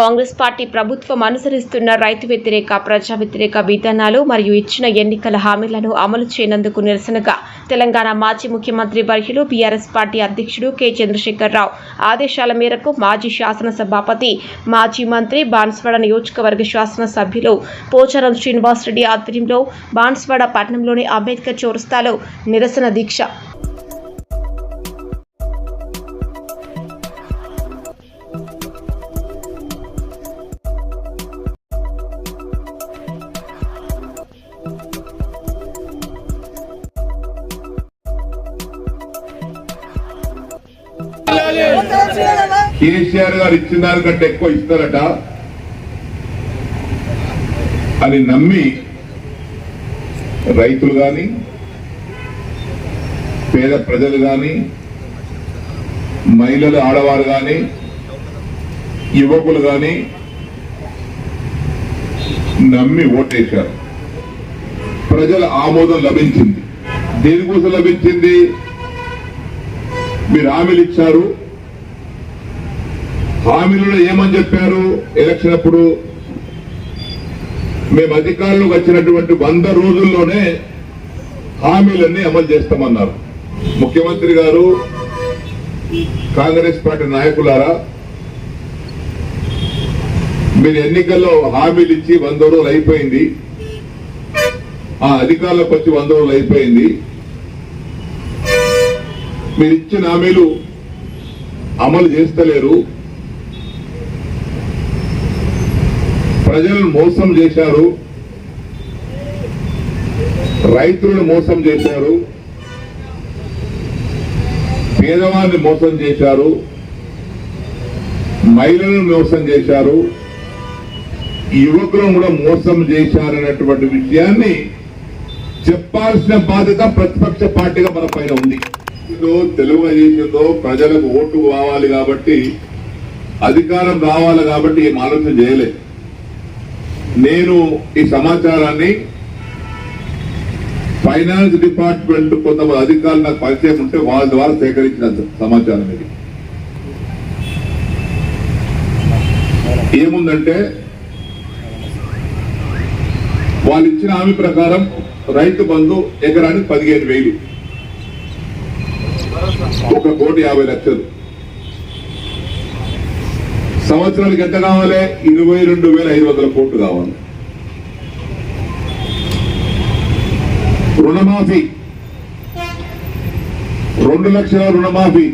Congress party ప్రభుత్వం అనుసరిస్తున్న రైతు వ్యతిరేక ప్రజా వ్యతిరేక విధానాలు మరియు ఇచ్చిన ఎన్నికల హామీలను అమలు చేయనందుకు నిరసనగా తెలంగాణ మాజీ ముఖ్యమంత్రి వర్యులు బీఆర్ఎస్ పార్టీ అధ్యక్షుడు కె. చంద్రశేఖరరావు ఆదేశాల మేరకు మాజీ శాసనసభాపతి మాజీ మంత్రి బాన్స్వాడ నియోజకవర్గ శాసనసభ్యులు పోచారం శ్రీనివాసరెడ్డి ఆధ్వర్యంలో బాన్స్వాడ పట్టణంలోని అంబేద్కర్ చౌరస్తాలో నిరసన దీక్ష. కేసీఆర్ గారు ఇచ్చిన దానికంటే ఎక్కువ ఇస్తారట అని నమ్మి రైతులు కానీ పేద ప్రజలు కానీ మహిళలు ఆడవారు కానీ యువకులు కానీ నమ్మి ఓటేశారు. ప్రజల ఆమోదం లభించింది. దేనికోసం లభించింది? మీరు హామీలు ఇచ్చారు. హామీలలో ఏమని చెప్పారు? ఎలక్షన్ అప్పుడు మేము అధికారంలోకి వచ్చినటువంటి వంద రోజుల్లోనే హామీలన్నీ అమలు చేస్తామన్నారు. ముఖ్యమంత్రి గారు కాంగ్రెస్ పార్టీ నాయకులారా మీరు ఎన్నికల్లో హామీలు ఇచ్చి వంద రోజులు అయిపోయింది. ఆ అధికారులకు వచ్చి వంద రోజులు అయిపోయింది. మీరు ఇచ్చిన హామీలు అమలు చేస్తలేరు. ప్రజలను మోసం చేశారు. రైతులను మోసం చేశారు. పేదవారిని మోసం చేశారు. మహిళలను మోసం చేశారు. యువకులను కూడా మోసం చేశారనేటువంటి విషయాన్ని చెప్పాల్సిన బాధ్యత ప్రతిపక్ష పార్టీగా మన పైన ఉంది. ఇదో తెలుగుదేశంలో ప్రజలకు ఓటు కావాలి కాబట్టి అధికారం రావాలి కాబట్టి ఏం ఆలోచన చేయలేదు. నేను ఈ సమాచారాన్ని ఫైనాన్స్ డిపార్ట్మెంట్ కొంతమంది అధికారులు నాకు పరిచయం ఉంటే వాళ్ళ ద్వారా సేకరించిన సమాచారం ఇది. ఏముందంటే వాళ్ళు ఇచ్చిన హామీ ప్రకారం రైతు బంధు ఎకరానికి పదిహేను వేలు. ఒక కోటి యాభై లక్షలు. సంవత్సరానికి ఎంత కావాలి? ఇరవై రెండు వేల ఐదు వందల కోట్లు కావాలి. రుణమాఫీ. రెండు లక్షల రుణమాఫీ.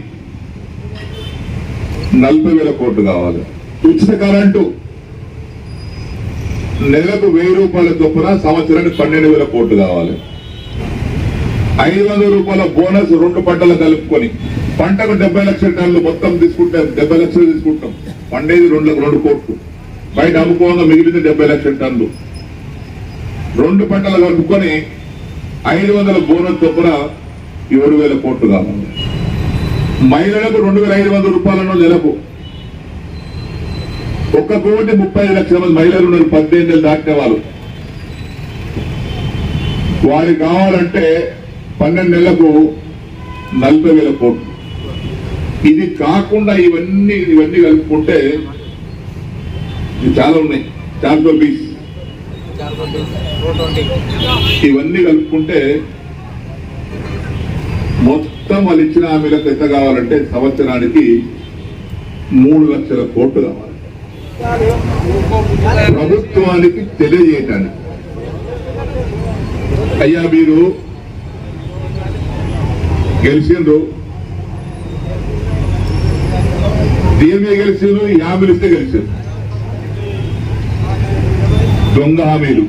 నలభై వేల కోట్లు కావాలి. ఉచిత కరెంటు. నెలకు వెయ్యి రూపాయల చొప్పున సంవత్సరానికి పన్నెండు వేల కోట్లు కావాలి. ఐదు వందల రూపాయల బోనస్ రెండు పంటలు కలుపుకొని పంటకు డెబ్బై లక్షల టన్నులు మొత్తం తీసుకుంటే డెబ్బై లక్షలు తీసుకుంటాం పండేది రెండు రెండు కోట్లు. బయట అమ్ముకోగా మిగిలింది డెబ్బై లక్షల టన్నులు. రెండు పంటలు కలుపుకొని ఐదు వందల బోనస్ చొప్పున ఏడు వేల కోట్లు కావాలి. మహిళలకు రెండు వేల ఐదు వందల రూపాయలను నెలకు. ఒక్క కోటి ముప్పై లక్షల మంది మహిళలు ఉన్నారు పద్దెనిమిది ఏళ్ళు దాటిన వాళ్ళు. వారికి కావాలంటే పన్నెండు నెలలకు నలభై వేల కోట్లు. ఇది కాకుండా ఇవన్నీ ఇవన్నీ కలుపుకుంటే చాలా ఉన్నాయి. చార్జో బీస్ ఇవన్నీ కలుపుకుంటే మొత్తం వాళ్ళు ఇచ్చిన హామీలకు ఎంత కావాలంటే సంవత్సరానికి మూడు లక్షల కోట్లు కావాలి. ప్రభుత్వానికి తెలియజేయటానికి. అయ్యా మీరు గెలిచిండ్రు. దేని మీద గెలిచిండ్రు ఈ హామీలు ఇస్తే గెలిచిండ్రు. దొంగ హామీలు.